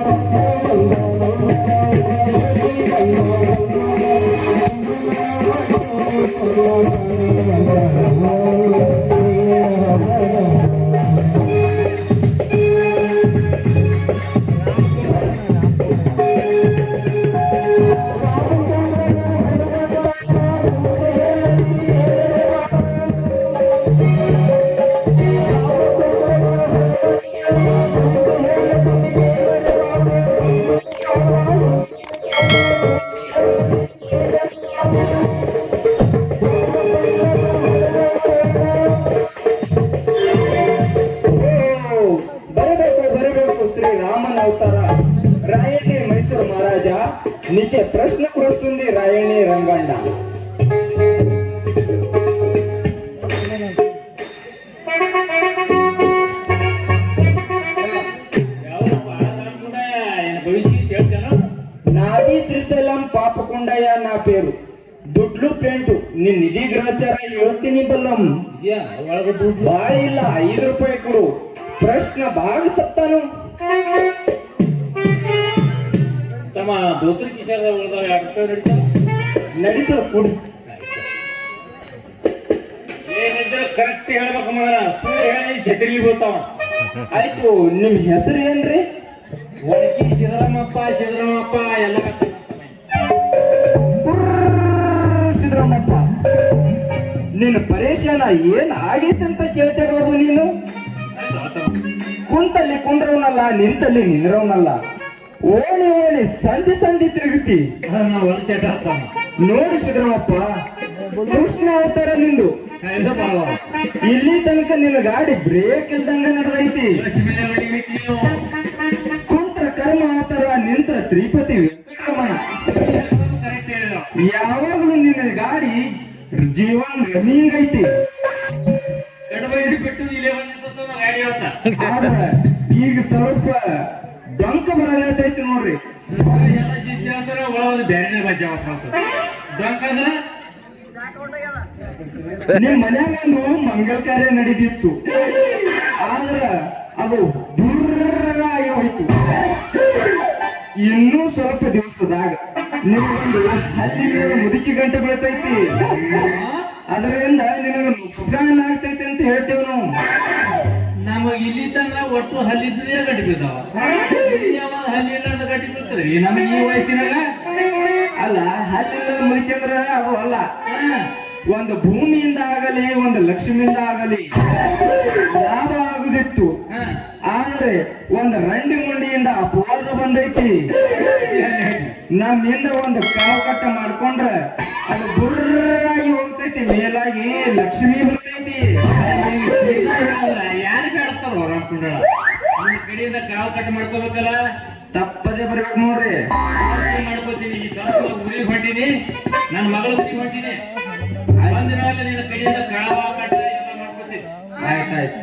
ಬರಬೇಕು ಉತ್ತರ ರಾಯಣ್ಣೆ ಮೈಸೂರು ಮಹಾರಾಜ ನಿಜ ಪ್ರಶ್ನ ಕೊಡುತ್ತಿಂದ ರಾಯಣ್ಣೆ ರಂಗಣ್ಣ నాది శ్రీశైలం పాపకొండయ్య నా పేరు దుడ్లు పెంటు నిన్న ఇది గ్రాచార యువతిని బలం ಬಾಯಿಲ್ಲ ಐದು ರೂಪಾಯಿ ಕೊಡು ಪ್ರಶ್ನೆ ಬಾವಿ ಸತ್ತಾನು ತಮ್ಮ ದೋತ್ರಿ ಕಿಶಾದ ಉಳ್ದಾವ ಎರಡು ರೂಪಾಯಿ ನಡೀತಾವ ನಡೀತದ ಕೊಡಿ. ಏನಿದ್ರೆ ಕರೆಕ್ಟ್ ಹೇಳ್ಬೇಕು ಮಗನ. ಸುಳ್ಳು ಹೇಳಿ ಛತ್ರಿಗೆ ಬೀಳ್ತಾವ ಆಯ್ತು ನಿಮ್ ಹೆಸರು ಏನ್ರಿ? ಒಣಗಿ ಸಿದ್ದರಾಮಪ್ಪ ಸಿದ್ದರಾಮಪ್ಪ ಎಲ್ಲ ಸಿದ್ದರಾಮಪ್ಪ. ನಿನ್ನ ಪರೇಶಾನ ಏನ್ ಆಗೈತೆ ಅಂತ ಕೇಳ್ತಿರೋದು ನೀನು? ಕುಂತಲ್ಲಿ ಕುಂಡ್ರವನಲ್ಲ ನಿಂತಲ್ಲಿ ನಿಂದ್ರವನಲ್ಲ. ಓಣಿ ಓಣಿ ಸಂಧಿ ಸಂಧಿ ತಿರುಗುತ್ತಿ. ಚಟ ನೋಡಿ ಸಿದ್ದರಾಮಪ್ಪ ಕೃಷ್ಣ ಅವತಾರ ನಿಂದು. ಇಲ್ಲಿ ತನಕ ನಿನ್ನ ಗಾಡಿ ಬ್ರೇಕ್ ಇಲ್ದಂಗ ನಡೆದೈತಿ. ಕುಂತ್ರ ಕರ್ಮ ಅವತಾರ ನಿಂತ್ರ ತ್ರಿಪತಿ ವೆಂಕಟರಮಣ ಯಾವಾಗಲೂ ನಿನ್ನ ಗಾಡಿ ಜೀವನ್ ರನ್ನಿಂಗ್ ಐತಿ. ಈಗ ಸ್ವಲ್ಪ ಡೊಂಕ ಬರತೈತಿ ನೋಡ್ರಿ ಎಲ್ಲ ಶಿಷ್ಯ ಅಂದ್ರೆ ಒಳ ಒಂದು ಬೇರೆ ಭಾಷೆ ಮಾತಾಡ್ತಾರೆ ನಿಮ್ ಮನ್ಯಾಗ ಒಂದು ಮಂಗಳ ಕಾರ್ಯ ನಡೆದಿತ್ತು ಆದ್ರ ಅದು ದುರ್ರ ಆಗಿ ಹೋಯ್ತು. ಇನ್ನೂ ಸ್ವಲ್ಪ ದಿವಸದಾಗ ನಿಮ್ಗೊಂದು ಹತ್ತಿರ ಮುದುಕಿ ಗಂಟೆ ಬೀಳ್ತೈತಿ. ಅದರಿಂದ ನಿನಗೆ ನುಕ್ಸಾನ ಆಗ್ತೈತಿ ಅಂತ ಹೇಳ್ತೇವೆ ಒಟ್ಟು ಹಲ್ಲಿದ್ದೇ ಗಟ್ಟಿ ಬಿದ್ದಾವ? ಹಲ್ಲಿ ಇಲ್ಲ ಅಂತ ಗಟ್ಟಿ ನಮಗೆ ಈ ವಯಸ್ಸಿನಾಗ? ಅಲ್ಲ ಹಲ್ಲಿಲ್ಲ ಮುದುಕಂದ್ರ ಅವು ಅಲ್ಲ. ಒಂದು ಭೂಮಿಯಿಂದ ಆಗಲಿ ಒಂದು ಲಕ್ಷ್ಮಿಯಿಂದ ಆಗಲಿ ಲಾಭ ಆಗುದಿತ್ತು. ಆದ್ರೆ ಒಂದು ರಂಡಿ ಮುಂಡಿಯಿಂದ ಅಪವಾದ ಬಂದೈತಿ. ನಮ್ಮಿಂದ ಒಂದು ಕಾವು ಕಟ್ಟ ಮಾಡ್ಕೊಂಡ್ರ ಅದು ಬುರ್ರಾಗಿ ಹೋಗ್ತೈತಿ ಮೇಲಾಗಿ ಲಕ್ಷ್ಮಿ ಬರ್ತೈತಿ. ಯಾರು ಬೇಡ್ತಾರ ಹೊರ ಕುಂಡಳ ನಿಮ್ ಕಡೆಯಿಂದ ಕಾವು ಕಟ್ ಮಾಡ್ಕೋಬೇಕಲ್ಲ? ತಪ್ಪದೆ ಬರ್ಬೇಕು ನೋಡ್ರಿ. ಮಾಡ್ಕೋತೀನಿ ಈ ಸ್ವಲ್ಪ ಉರಿ ಹೊಂಟಿನಿ ನನ್ನ ಮಗಳು ಗುರಿ ಹೊಂಟಿನಿ. ಬಂದ ಮೇಲೆ ನಿನ್ನ ಕಡೆಯಿಂದ ಕಾವ ಕಟ್ಟ ಮಾಡ್ಕೋತೀನಿ. ಆಯ್ತಾಯ್ತು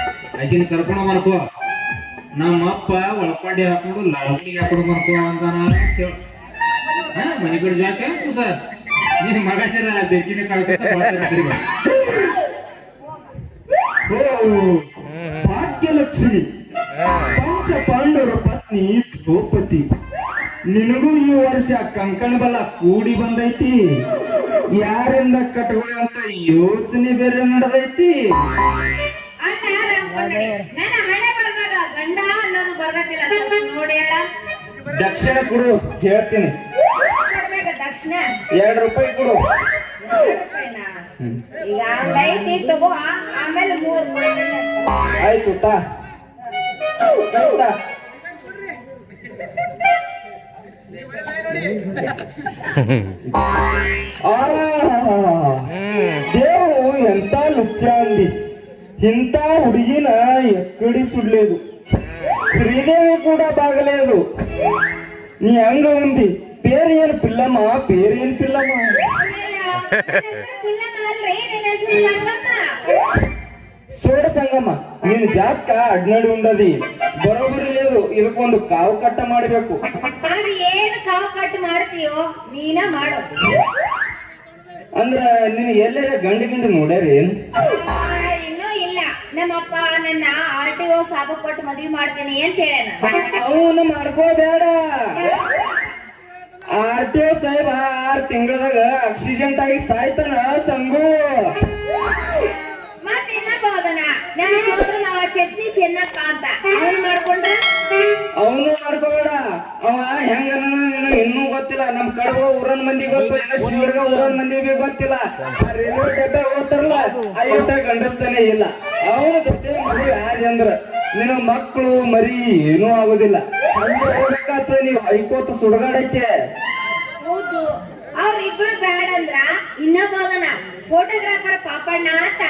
ಆಕಿನ ಕರ್ಕೊಂಡು ಬರ್ಕೋ ನಮ್ಮ ಅಪ್ಪ ಒಳಪಾಡಿ ಹಾಕೊಂಡು ಲಾವಣಿಗೆ ಹಾಕೊಂಡು ಬರ್ಕೋ ಅಂತಾನ ಅಂತ ಮನಿ ಕಡೆ ಜಾಕೆ ಸರ್. ನೀನ್ ಮಗ ಸರ ಬೆಚ್ಚಿನ ಭಾಗ್ಯಲಕ್ಷ್ಮಿ ಪಂಚ ಪಾಂಡವರ ಪತ್ನಿ ದ್ರೌಪದಿ. ನಿನಗೂ ಈ ವರ್ಷ ಕಂಕಣ ಬಲ ಕೂಡಿ ಬಂದೈತಿ. ಯಾರಿಂದ ಕಟ್ಕೊಳ್ಳೋ ಅಂತ ಯೋಚನೆ ಬೇರೆ ನಡೆದೈತಿ. ನನ್ನ ಹಣೆ ಬರ್ದಾಗ ಗಂಡ ಅನ್ನೋದು ಬರ್ಗತ್ತಿಲ್ಲ ನೋಡಿ ಹೇಳ ದಕ್ಷಿಣ ಕೊಡು ಹೇಳ್ತೀನಿ ದಕ್ಷಿಣ ಎರಡು ರೂಪಾಯಿ ಕೊಡು? ಈಗ ತಗೋ ಆಮೇಲೆ ಮೂರ್. ಆಯ್ತು ತಾ ತಾ. ಆ, ಹುಚ್ಚ ಅಂದಿ ఇంత ఉడిగిన ఎక్కడి సుడలేదు శ్రీదేవి కూడా బాగలేదు నీ అంగ ఉంది పేరు ఏను పిల్లమ్మా పేరు ఏను పిల్లమ్మా చూడ సంగమ్మ నేను ಜಾತ್ಕ ಅಡ್ನಡಿ ಉಂಡದಿ ಬರೋಬರಿ లేదు ಇದಕ್ಕೊಂದು ಕಾವು ಕಟ್ಟ ಮಾಡಬೇಕು ಅದು ಏನು ಕಾವು ಕಟ್ ಮಾಡ್ತೀಯೋ ನೀನ ಮಾಡೋ ಅಂದ್ರ ನೀನು ಎಲ್ಲರ ಗಂಡ ಗಿಂಡ ನೋಡ್ಯಾರೇನು ನಮ್ಮಪ್ಪ ನನ್ನ ಆರ್ ಟಿ ಓ ಸಾಬ ಕೊಟ್ಟು ಮದ್ವಿ ಮಾಡ್ತೀನಿ ಅಂತ ಹೇಳ್ಯಾನ ಅವನು ಮಾಡ್ಕೋಬೇಡ. ಆರ್ ಟಿ ಒ ಸಾಹೇಬ ಆರ್ ತಿಂಗಳದಾಗ ಆಕ್ಸಿಡೆಂಟ್ ಆಗಿ ಸಾಯ್ತಾನ ಸಂಗು. ಇನ್ನೊಬ್ಬದನ ನನ್ನ ಸೋದರ ಮಾವ ಚಟ್ನಿ ಚೆನ್ನಪ್ಪ ಅಂತ. ಅವನು ಮಾಡ್ಕೊಂಡ್ರ ಅವನು ಮಾಡ್ಕೋಬೇಡ ಅವ ಹೆಂಗ ಇನ್ನೂ ಗೊತ್ತಿಲ್ಲ. ನಮ್ ಕಡಬ ಊರನ್ ಮಂದಿ ಗೊತ್ತು. ಇನ್ನ ಶಿವರ್ಗ ಊರನ್ ಮಂದಿಗೆ ಗೊತ್ತಿಲ್ಲ. ರೈಲ್ವೆ ಡಬ್ಬೆ ಹೋಗ್ತಾರಲ್ಲ ಐವತ್ತ ಗಂಡಸ್ತಾನೆ ಇಲ್ಲ. ಅವನ ಜೊತೆ ಮಗು ಯಾರಿ ಅಂದ್ರ ನಿನ್ನ ಮಕ್ಕಳು ಮರಿ ಏನೂ ಆಗೋದಿಲ್ಲ. ಹಂಗೆ ಹೋಗ್ಬೇಕಾಗ್ತದೆ ನೀವು ಐಕೋತ ಸುಡಗಾಡಕ್ಕೆ. ಹೌದು. ಅವ್ರಿಬ್ರು ಬೇಡ ಅಂದ್ರ ಇನ್ನೊಬ್ಬದನ ಫೋಟೋಗ್ರಾಫರ್ ಪಾಪಣ್ಣ ಅಂತ.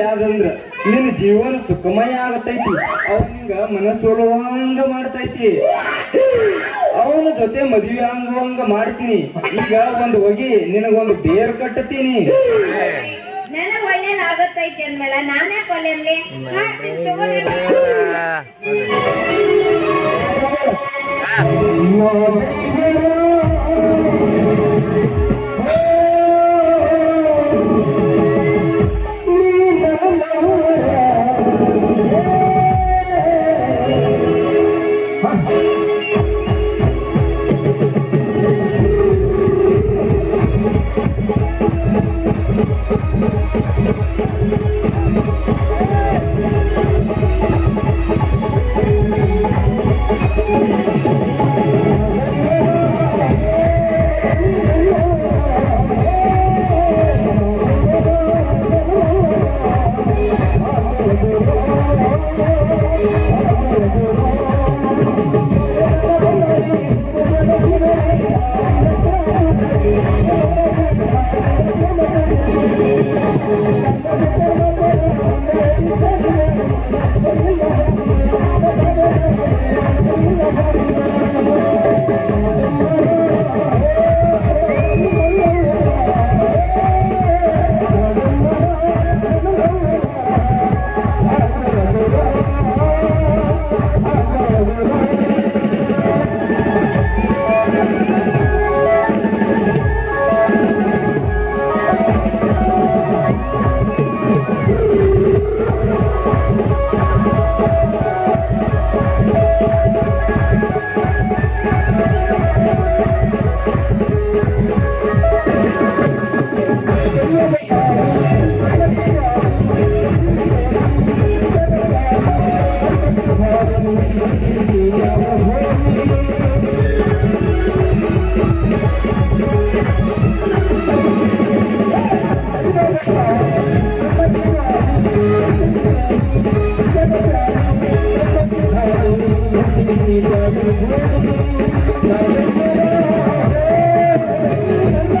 ಯಾವ್ದಂದ್ರ ನಿನ್ನ ಜೀವನ ಸುಖಮಯ ಆಗತೈತಿ. ಅವನಿಂಗ ಮನಸೋಲುವಂಗ ಮಾಡ್ತೈತಿ. ಅವನ ಜೊತೆ ಮದುವೆ ಆಗುವಂಗ ಮಾಡ್ತೀನಿ. ಈಗ ಒಂದು ಹೋಗಿ ನಿನಗೊಂದು ಬೇರ್ ಕಟ್ಟತೀನಿ. ನನಗ್ ಒಳ್ಳೇದಾಗತ್ತೈತಿ ಅಂದ್ಮೇಲೆ ನಾನೇ ಒಳ್ಳೆಯಲ್ಲಿ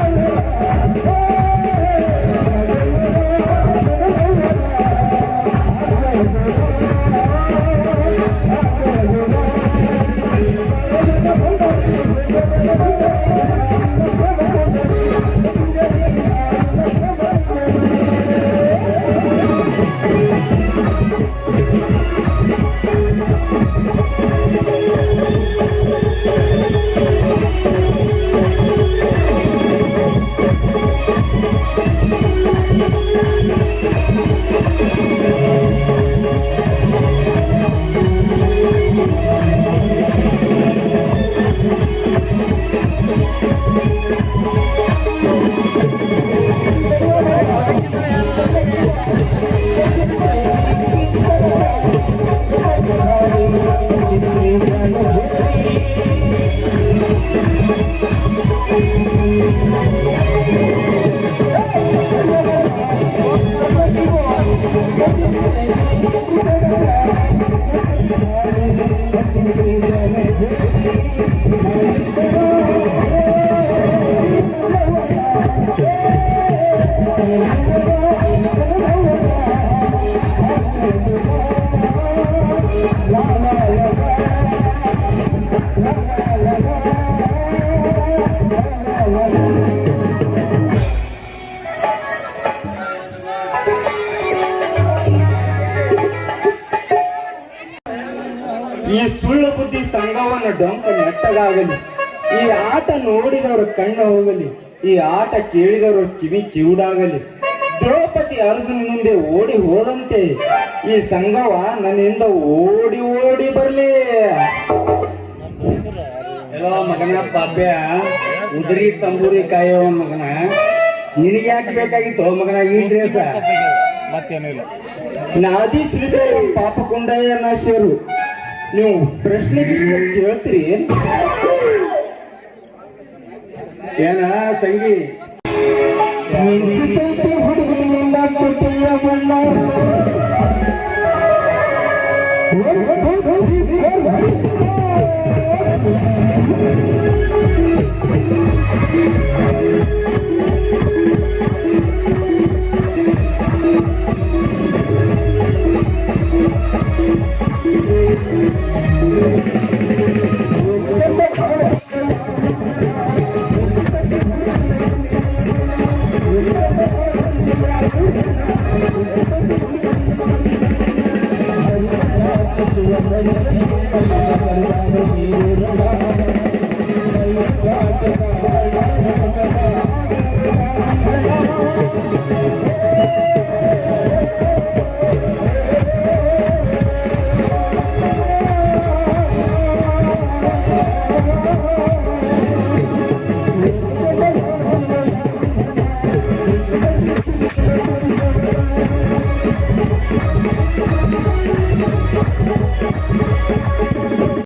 Oh, ಡೊಂಕ ನೆಟ್ಟಗಾಗಲಿ. ಈ ಆಟ ನೋಡಿದವರ ಕಣ್ಣು ಹೋಗಲಿ. ಈ ಆಟ ಕೇಳಿದವರ ಕಿವಿ ಕಿವುಡಾಗಲಿ. ದ್ರೌಪದಿ ಅರಸನ ಮುಂದೆ ಓಡಿ ಹೋದಂತೆ ಈ ಸಂಘವ ನನ್ನಿಂದ ಓಡಿ ಓಡಿ ಬರಲಿ. ಎಲ್ಲೋ ಮಗನ ಪಾಪ್ಯ ಉದುರಿ ತಂಬೂರಿ ಕಾಯೋ ಮಗನ. ನಿನಗೆ ಯಾಕೆ ಬೇಕಾಗಿತ್ತು ಮಗನ ಈ ಡ್ರೆಸ್ ಮತ್ತೇನಿಲ್ಲ ನಾದಿ ಶ್ರೀ ಪಾಪ ಕುಂಡಯ್ಯ ನಾಶ್ಯರು ನೀವು ಪ್ರಶ್ನೆ ಕೇಳ್ತೀರಿ ಏನ ಹುಡುಗನಿಂದ ಕುಟಿಯ ಬಣ್ಣ Amen.